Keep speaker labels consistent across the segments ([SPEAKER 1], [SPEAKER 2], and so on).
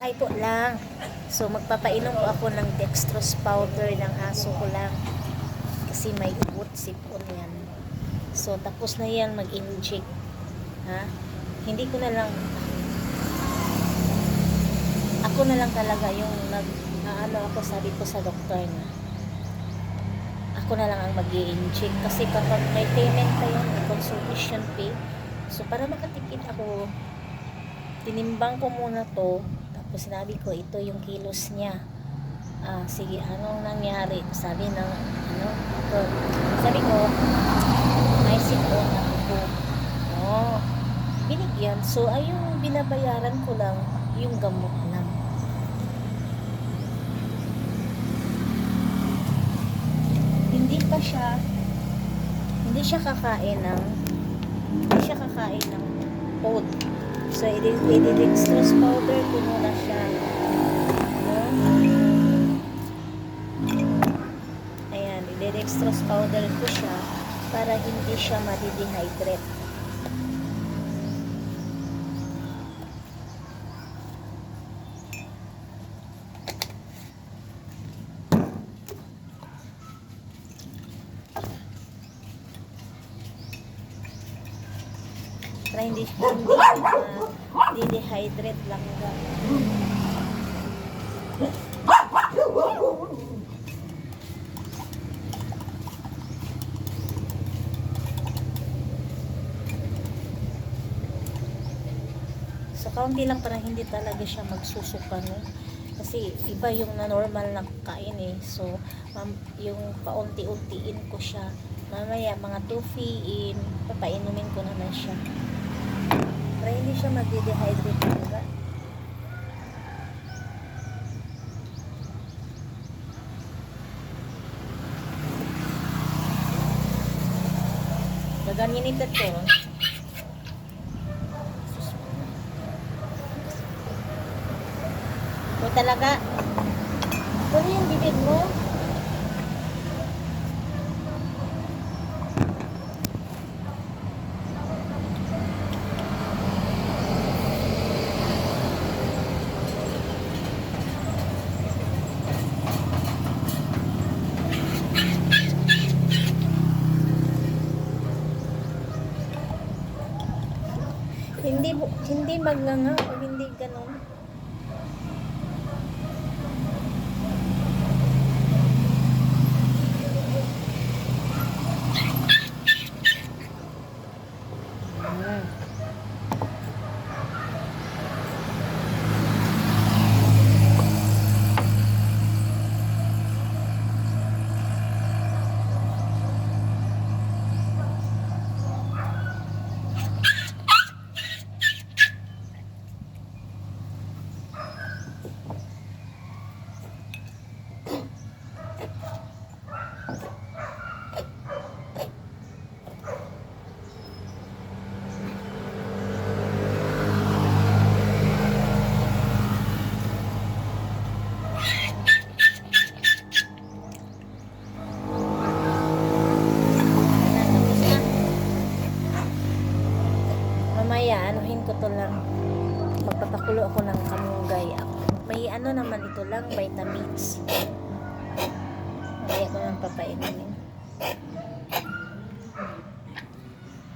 [SPEAKER 1] Ay po lang. So magpapainom po ako ng dextrose powder ng aso ko lang. Kasi may ugot sipon yan. So tapos na yan mag-inject. Ha? Hindi ko na lang ako na lang talaga yung nag ano ako sabi ko sa doktor na ako na lang ang mag inject kasi kapag may payment pa yun, consultation fee. So para makatipid ako, tinimbang ko muna to tapos sinabi ko, ito yung kilos niya. Ah, sige, anong nangyari? Sabi ng, ano, ako, sabi ko, may sipon ako. Oh, binigyan. So, ay yung binabayaran ko lang, yung gamot lang. Hindi pa siya, hindi siya kakain ng, hindi siya kakain ng oat. So, i-dextrose powder ko muna siya. No? Ayan, i-dextrose powder ko siya para hindi siya ma-dehydrate. Para hindi hindi siya dehydrate lang ba. So, kaunti lang parang hindi talaga siya magsusuka, no? Kasi, iba yung na normal na kain eh. So, yung paunti-untiin ko siya. Mamaya, mga 2 in, papainumin ko naman siya. Para hindi siya mag-dehydrate talaga. Gaganyan ito to. Ito talaga. Ano yung bibig mo? Hindi hindi magnganga o hindi ganun. Mm. Tapos na. Mamaya, anuhin ko to lang. Magpapakulo ako ng kamunggay. May ano naman ito lang, vitamins. Mamaya ko nang papainumin.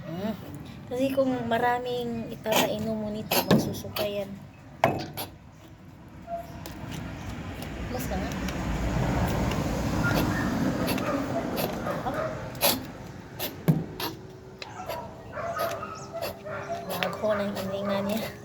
[SPEAKER 1] Mm. Kasi kung maraming ipapainom mo nito, magsusuka yan. Mas ka nga. Nakakuha ng hininga niya.